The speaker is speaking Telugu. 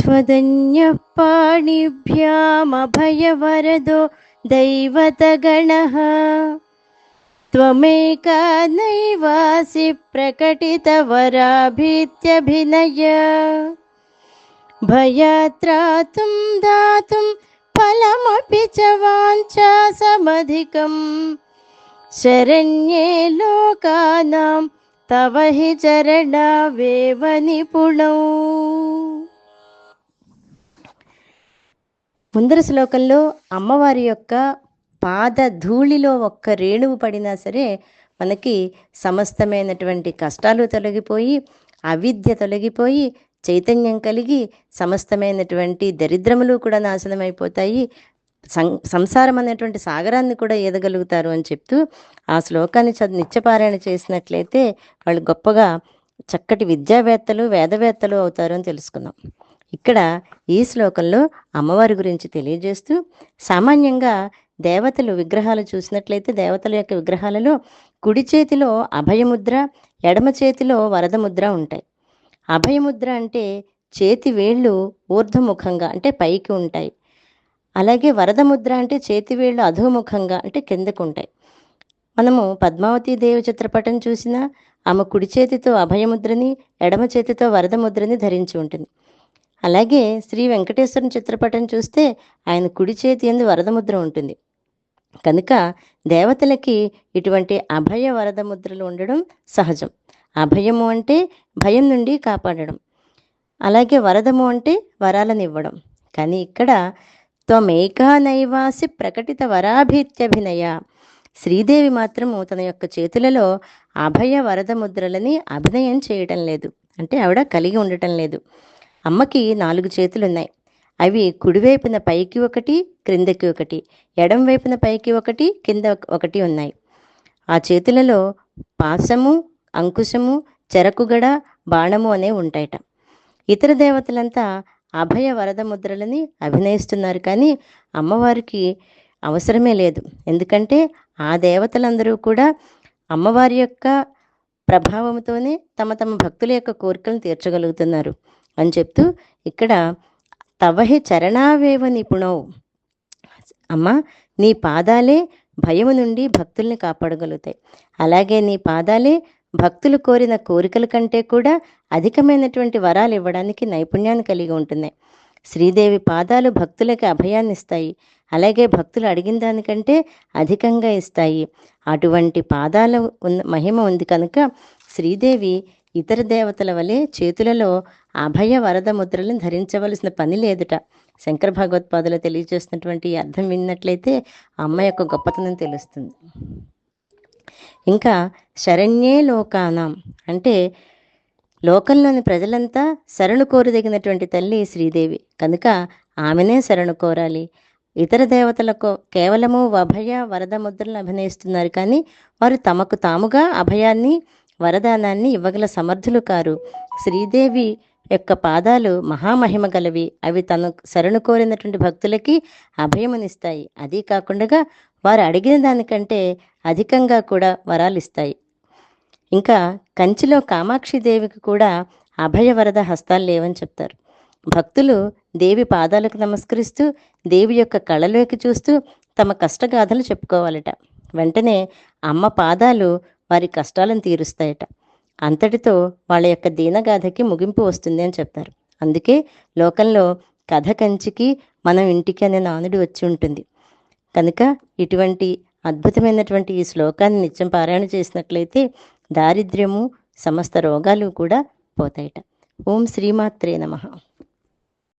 त्वदन्यः पाणिभ्यामभयवरदो दैवतगणः। त्वमेका नैवासि प्रकटितवराभीत्यभिनय। भयात्रातुं दातुं फलमपि च वाञ्छा समधिकम् शरण्ये लोकानां तव हि चरणावेव నిపుణౌ ముందర శ్లోకంలో అమ్మవారి యొక్క పాద ధూళిలో ఒక్క రేణువు పడినా సరే మనకి సమస్తమైనటువంటి కష్టాలు తొలగిపోయి అవిద్య తొలగిపోయి చైతన్యం కలిగి సమస్తమైనటువంటి దరిద్రములు కూడా నాశనమైపోతాయి సం సంసారం అనేటువంటి సాగరాన్ని కూడా ఈదగలుగుతారు అని చెప్తూ ఆ శ్లోకాన్ని చదివి నిత్యపారాయణ చేసినట్లయితే వాళ్ళు గొప్పగా చక్కటి విద్యావేత్తలు వేదవేత్తలు అవుతారు అని తెలుసుకున్నాం. ఇక్కడ ఈ శ్లోకంలో అమ్మవారి గురించి తెలియజేస్తూ సామాన్యంగా దేవతలు విగ్రహాలు చూసినట్లయితే దేవతల యొక్క విగ్రహాలలో కుడి చేతిలో అభయముద్ర ఎడమ చేతిలో వరదముద్ర ఉంటాయి. అభయముద్ర అంటే చేతి వేళ్ళు ఊర్ధ్వముఖంగా అంటే పైకి ఉంటాయి. అలాగే వరద ముద్ర అంటే చేతి వేళ్ళు అధోముఖంగా అంటే కిందకు ఉంటాయి మనము పద్మావతి దేవి చిత్రపటం చూసినా ఆమె కుడి చేతితో అభయముద్రని ఎడమ చేతితో వరద ముద్రని ధరించి ఉంటుంది. అలాగే శ్రీ వెంకటేశ్వరుని చిత్రపటం చూస్తే ఆయన కుడి చేతి ఎందు వరద ముద్ర ఉంటుంది. కనుక దేవతలకి ఇటువంటి అభయ వరద ముద్రలు ఉండడం సహజం. అభయము అంటే భయం నుండి కాపాడడం. అలాగే వరదము అంటే వరాలను ఇవ్వడం. కానీ ఇక్కడ త్వమేకా నైవాసి ప్రకటిత వరాభీత్యభినయ శ్రీదేవి మాత్రము తన యొక్క చేతులలో అభయ వరద ముద్రలని అభినయం చేయటం లేదు. అంటే ఆవిడ కలిగి ఉండటం లేదు. అమ్మకి నాలుగు చేతులు ఉన్నాయి అవి కుడివైపున పైకి ఒకటి క్రిందకి ఒకటి ఎడం వైపున పైకి ఒకటి కింద ఒకటి ఉన్నాయి. ఆ చేతులలో పాసము అంకుశము చెరకుగడ బాణము అనే ఉంటాయట. ఇతర దేవతలంతా అభయ వరద ముద్రలని అభినయిస్తున్నారు కానీ అమ్మవారికి అవసరమే లేదు. ఎందుకంటే ఆ దేవతలందరూ కూడా అమ్మవారి యొక్క ప్రభావంతోనే తమ తమ భక్తుల యొక్క కోరికలను తీర్చగలుగుతున్నారు అని చెప్తూ ఇక్కడ తవహి చరణావేవ నిపుణవు అమ్మ నీ పాదాలే భయము నుండి భక్తుల్ని కాపాడగలుగుతాయి. అలాగే నీ పాదాలే భక్తులు కోరిన కోరికల కంటే కూడా అధికమైనటువంటి వరాలు ఇవ్వడానికి నైపుణ్యాన్ని కలిగి ఉంటుంది శ్రీదేవి పాదాలు భక్తులకి అభయాన్ని ఇస్తాయి. అలాగే భక్తులు అడిగిన దానికంటే అధికంగా ఇస్తాయి. అటువంటి పాదాల ఉన్న మహిమ ఉంది కనుక శ్రీదేవి ఇతర దేవతల వలె చేతులలో అభయ వరద ముద్రలను ధరించవలసిన పని లేదుట. శంకర భగవత్పాదులు తెలియజేస్తున్నటువంటి అర్థం విన్నట్లయితే అమ్మ యొక్క గొప్పతనం తెలుస్తుంది. ఇంకా శరణ్యే లోకానాం. అంటే లోకంలోని ప్రజలంతా శరణు కోరదగినటువంటి తల్లి శ్రీదేవి. కనుక ఆమెనే శరణు కోరాలి. ఇతర దేవతలకు కేవలము అభయ వరద ముద్రలను అభినయిస్తున్నారు కానీ వారు తమకు తాముగా అభయాన్ని వరదానాన్ని ఇవ్వగల సమర్థులు కారు. శ్రీదేవి యొక్క పాదాలు మహామహిమ గలవి. అవి తను శరణు కోరినటువంటి భక్తులకి అభయమునిస్తాయి. అదీ కాకుండా వారు అడిగిన దానికంటే అధికంగా కూడా వరాలు ఇస్తాయి ఇంకా కంచిలో కామాక్షి దేవికి కూడా అభయ వరద హస్తాలు లేవని చెప్తారు. భక్తులు దేవి పాదాలకు నమస్కరిస్తూ దేవి యొక్క కళలోకి చూస్తూ తమ కష్టగాథలు చెప్పుకోవాలట. వెంటనే అమ్మ పాదాలు వారి కష్టాలను తీరుస్తాయట. అంతటితో వాళ్ళ యొక్క దీనగాథకి ముగింపు వస్తుంది అని చెప్తారు. అందుకే లోకంలో కథ కంచికి మనం ఇంటికి అనే నానుడి వచ్చి ఉంటుంది. కనుక ఇటువంటి అద్భుతమైనటువంటి ఈ శ్లోకాన్ని నిత్యం పారాయణ చేసినట్లయితే దారిద్ర్యము సమస్త రోగాలు కూడా పోతాయట. ఓం శ్రీమాత్రే నమః.